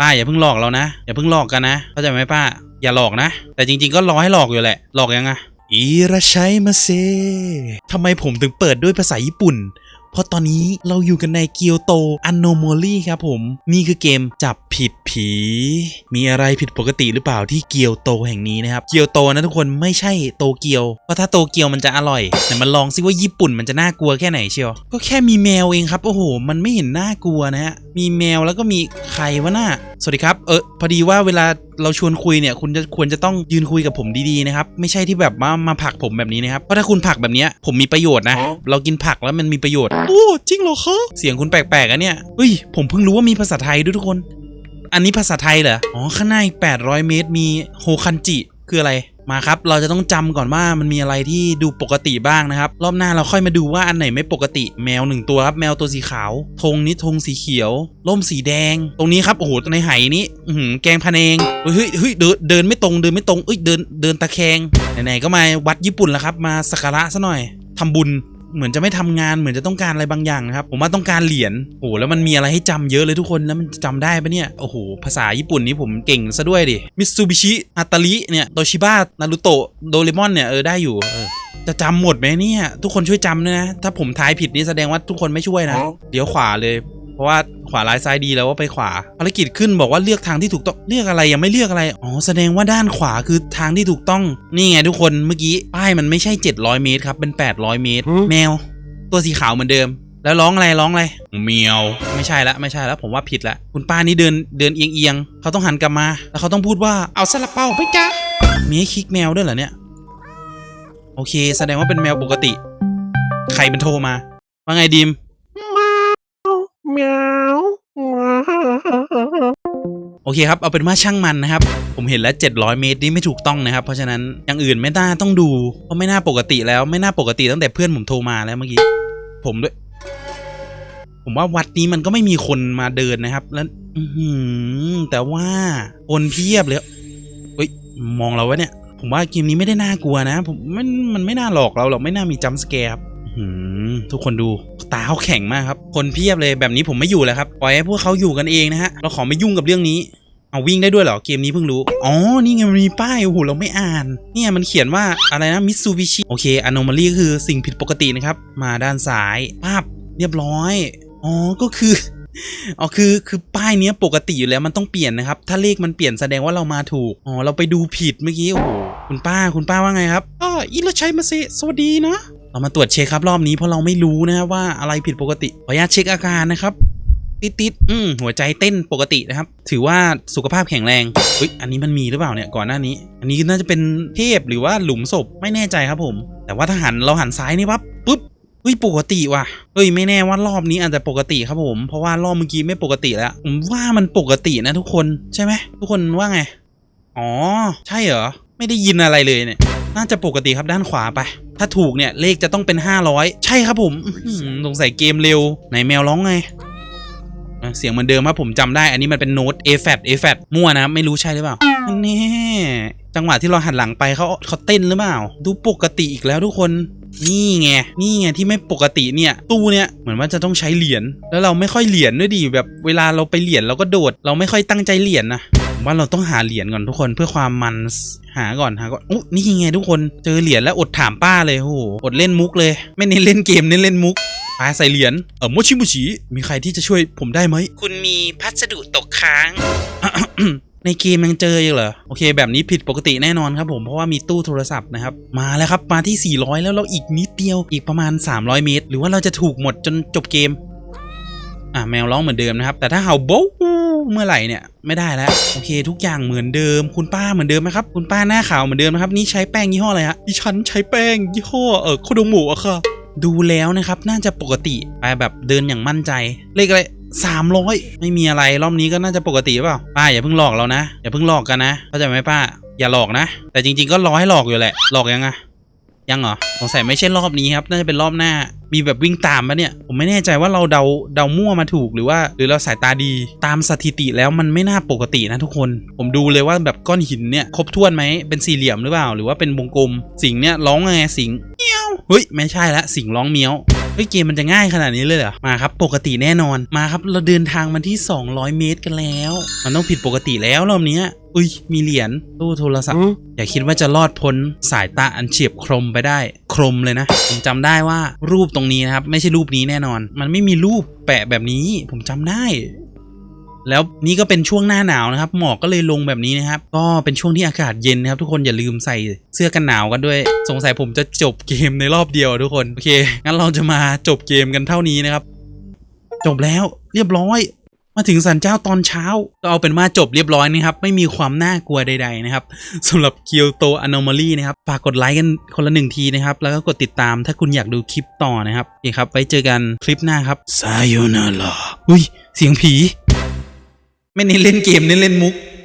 ป้าอย่าเพิ่งหลอกเรานะ อย่าเพิ่งหลอกกันนะ เข้าใจไหมป้า อย่าหลอกนะ แต่จริง ๆ ก็รอให้หลอกอยู่แหละ หลอกยังไงอีระชัยมาเซทำไมผมถึงเปิดด้วยภาษาญี่ปุ่น เพราะตอนนี้เราอยู่กันในเกียวโตอันโนโมลีครับผม นี่คือเกมจับผิดผี มีอะไรผิดปกติหรือเปล่าที่เกียวโตแห่งนี้นะครับ เกียวโตนะทุกคนไม่ใช่โตเกียว เพราะถ้าโตเกียวมันจะอร่อย แต่มาลองซิว่าญี่ปุ่นมันจะน่ากลัวแค่ไหนเชียว ก็แค่มีแมวเองครับ โอ้โห มันไม่เห็นน่ากลัวนะฮะ มีแมวแล้วก็มีใครวะน่าสวัสดีครับ เออพอดีว่าเวลา เราชวนคุยเนี่ยคุณจะควรจะต้องยืนคุยกับผมดีๆนะครับ ไม่ใช่ที่แบบมามาผลักผมแบบนี้นะครับ เพราะถ้าคุณผลักแบบเนี้ยผมมีประโยชน์นะ เรากินผักแล้วมันมีประโยชน์ โอ้จริงเหรอคะเสียงคุณแปลกๆอะเนี่ยเฮ้ยผมเพิ่งรู้ว่ามีภาษาไทยด้วยทุกคน อันนี้ภาษาไทยเหรอ อ๋อข้างหน้าอีก800 เมตรมีโฮคันจิ คืออะไร มาครับ เราจะต้องจำก่อนว่ามันมีอะไรที่ดูปกติบ้างนะครับ รอบหน้าเราค่อยมาดูว่าอันไหนไม่ปกติ แมวหนึ่งตัวครับ แมวตัวสีขาว ธงนี้ธงสีเขียว ร่มสีแดง ตรงนี้ครับ โอ้โห ในไหนี้อื้อหืมแกงพะเนงเฮ้ยเฮ้ยเฮ้ยเดินเดินไม่ตรง เดินไม่ตรงเอ้ย เดิน เดินตะแคง ไหนๆ ก็มาวัดญี่ปุ่นแล้วครับ มาสักการะซะหน่อยทำบุญ เหมือนจะไม่ทำงานเหมือนจะต้องการอะไรบางอย่างนะครับ ผมว่าต้องการเหรียญโอ้โหแล้วมันมีอะไรให้จำเยอะเลยทุกคนแล้วมันจำได้ปะเนี่ยโอ้โหภาษาญี่ปุ่นนี้ผมเก่งซะด้วยดิมิตซูบิชิอาตาริเนี่ยโตชิบะนารุโตะโดเรมอนเนี่ยเออได้อยู่เออจะจำหมดไหมเนี่ย ทุกคนช่วยจำด้วยนะ ถ้าผมทายผิดนี่แสดงว่าทุกคนไม่ช่วยนะเดี๋ยวขวาเลย เพราะว่าขวาร้ายซ้ายดีแล้วว่าไปขวาภารกิจขึ้นบอกว่าเลือกทางที่ถูกต้องเลือกอะไรยังไม่เลือกอะไรอ๋อแสดงว่าด้านขวาคือทางที่ถูกต้องนี่ไงทุกคนเมื่อกี้ป้ายมันไม่ใช่ 700 เมตรครับเป็น 800 เมตร แมว ตัวสีขาวเหมือนเดิม แล้วร้องอะไรร้องอะไรเมียวไม่ใช่ละไม่ใช่ละผมว่าผิดละคุณป้านี่เดินเดินเอียงเอียงๆเขาต้องหันกลับมา แล้วเขาต้องพูดว่าเอาซาลาเปาไปจ้ามีให้คลิกแมวด้วยเหรอเนี่ยโอเค แสดงว่าเป็นแมวปกติ ใครเป็นโทรมา ว่าไงดิม โอเคครับ เอาเป็นว่าช่างมันนะครับ ผมเห็นแล้ว 700 เมตรนี่ไม่ถูกต้องนะครับ เพราะฉะนั้นอย่างอื่นไม่น่าต้องดู เพราะไม่น่าปกติแล้วไม่น่าปกติตั้งแต่เพื่อนผมโทรมาแล้วเมื่อกี้ ผมด้วย ผมว่าวัดนี้มันก็ไม่มีคนมาเดินนะครับ แล้วแต่ว่าคนเพียบเลยเฮ้ย มองเราไว้เนี่ย ผมว่าเกมนี้ไม่ได้น่ากลัวนะ ผมมันมันไม่น่าหลอกเราหรอกไม่น่ามีจัมป์สแกร์ครับ ทุกคนดูตาเขาแข็งมากครับ คนเพียบเลยแบบนี้ผมไม่อยู่แล้วครับปล่อยให้พวกเขาอยู่กันเองนะฮะเราขอไม่ยุ่งกับเรื่องนี้เอาวิ่งได้ด้วยเหรอ เกมนี้เพิ่งรู้ อ๋อ นี่ไงมันมีป้ายโอ้โหเราไม่อ่าน เนี่ยมันเขียนว่าอะไรนะมิ t ซูบิชิโอเคอ n o m a l y ก็คือสิ่งผิดปกตินะครับ มาด้านซ้ายป้าบเรียบร้อย อ๋อ ก็คืออ๋อคือคือป้ายเนี้ยปกติอยู่แล้วมันต้องเปลี่ยนนะครับ ถ้าเลขมันเปลี่ยนแสดงว่าเรามาถูก อ๋อ เราไปดูผิดเมื่อกี้ โอ้โห คุณป้าคุณป้าว่าไงครับอ๋ออิรชัยมาเซสวัสดีนะ เรามาตรวจเช็คครับรอบนี้เพราะเราไม่รู้นะครับว่าอะไรผิดปกติขออนุญาตเช็คอาการนะครับติดติดอืมหัวใจเต้นปกตินะครับ ถือว่าสุขภาพแข็งแรงเฮ้ยอันนี้มันมีหรือเปล่าเนี่ยก่อนหน้านี้ อันนี้น่าจะเป็นเทพหรือว่าหลุมศพไม่แน่ใจครับผม แต่ว่าถ้าหันเราหันซ้ายนี่ปั๊บปุ๊บเฮ้ยปกติว่ะเฮ้ยไม่แน่ว่ารอบนี้อาจจะปกติครับผม เพราะว่ารอบเมื่อกี้ไม่ปกติแล้วผมว่ามันปกตินะทุกคนใช่ไหมทุกคนว่าไงอ๋อใช่เหรอไม่ได้ยินอะไรเลยเนี่ยน่าจะปกติครับด้านขวาไป ถ้าถูกเนี่ยเลขจะต้องเป็น 500 ใช่ครับผมอื้อหือสงสัยเกมเร็วไหนแมวร้องไงอะเสียงเหมือนเดิมครับผมจำได้ อันนี้มันเป็นโน้ต A fat A fat มั่วนะไม่รู้ใช่หรือเปล่าอันนี้จังหวะที่เราหันหลังไปเขาเขาเต้นหรือเปล่า ดูปกติอีกแล้วทุกคน นี่ไง นี่ไงที่ไม่ปกติเนี่ย ตู้เนี่ยเหมือนว่าจะต้องใช้เหรียญ แล้วเราไม่ค่อยเหรียญด้วยดิแบบเวลาเราไปเหรียญเราก็โดด เราไม่ค่อยตั้งใจเหรียญนะ ผมว่าเราต้องหาเหรียญก่อนทุกคนเพื่อความมันหาก่อนหาก่อนอุ๊ยนี่ไงทุกคนเจอเหรียญแล้วอดถามป้าเลยโอ้โหอดเล่นมุกเลย ไม่เน้นเล่นเกมเน้นเล่นมุกปาใส่เหรียญเออโมชิมุชิมีใครที่จะช่วยผมได้ไหมคุณมีพัสดุตกค้างในเกมยังเจออยู่เหรอโอเค แบบนี้ผิดปกติแน่นอนครับผมเพราะว่ามีตู้โทรศัพท์นะครับมาแล้วครับมาที่ 400 แล้วเราอีกนิดเดียวอีกประมาณ 300 เมตร หรือว่าเราจะถูกหมดจนจบเกม อะแมวร้องเหมือนเดิมนะครับ แต่ถ้าเห่าโบ๊ะ เมื่อไหร่เนี่ยไม่ได้แล้วโอเค ทุกอย่างเหมือนเดิม คุณป้าเหมือนเดิมไหมครับคุณป้าหน้าขาวเหมือนเดิมนะครับนี่ใช้แป้งยี่ห้ออะไรฮะดิฉันใช้แป้งยี่ห้อเออโคโดโมะอะค่ะดูแล้วนะครับน่าจะปกติไปแบบเดินอย่างมั่นใจเลขอะไรสามร้อยไม่มีอะไรรอบนี้ก็น่าจะปกติเปล่าป้าอย่าเพิ่งหลอกเรานะอย่าเพิ่งหลอกกันนะเข้าใจไหมป้าอย่าหลอกนะ แต่จริง ๆก็รอให้หลอกอยู่แหละหลอกยังไง ยังเหรอสงสัยไม่ใช่รอบนี้ครับ น่าจะเป็นรอบหน้า มีแบบวิ่งตามปะเนี่ย ผมไม่แน่ใจว่าเราเดาเดามั่วมาถูกหรือว่า หรือเราสายตาดี ตามสถิติแล้วมันไม่น่าปกตินะทุกคน ผมดูเลยว่าแบบก้อนหินเนี่ยครบถ้วนไหม เป็นสี่เหลี่ยมหรือเปล่า หรือว่าเป็นวงกลม สิงเนี่ยร้องไงสิงเมี้ยว เฮ้ยไม่ใช่ละ สิงร้องเมี้ยว ฮ้ยเกมมันจะง่ายขนาดนี้เลยเหรอ มาครับ ปกติแน่นอน มาครับ เราเดินทางมาที่ 200 เมตรกันแล้ว มันต้องผิดปกติแล้วรอบนี้อุ้ย มีเหรียญตู้โทรศัพท์ อย่าคิดว่าจะรอดพ้นสายตาอันเฉียบคมไปได้ คมเลยนะ ผมจำได้ว่ารูปตรงนี้นะครับ ไม่ใช่รูปนี้แน่นอน มันไม่มีรูปแปะแบบนี้ ผมจำได้ แล้วนี่ก็เป็นช่วงหน้าหนาวนะครับ หมอกก็เลยลงแบบนี้นะครับ ก็เป็นช่วงที่อากาศเย็นนะครับ ทุกคนอย่าลืมใส่เสื้อกันหนาวกันด้วย สงสัยผมจะจบเกมในรอบเดียวทุกคนโอเคงั้นเราจะมาจบเกมกันเท่านี้นะครับ จบแล้วเรียบร้อยมาถึงสันเจ้าตอนเช้าก็เอาเป็นว่าจบเรียบร้อยนะครับ ไม่มีความน่ากลัวใด ๆ นะครับสำหรับ Kyoto Anomaly นะครับ ฝากกดไลค์กันคนละหนึ่งทีนะครับ แล้วก็กดติดตามถ้าคุณอยากดูคลิปต่อนะครับโอเคครับ ไว้เจอกันคลิปหน้าครับซาโยนาราอุ้ย เสียงผี ไม่เน้นเล่นเกมเน้นเล่นมุก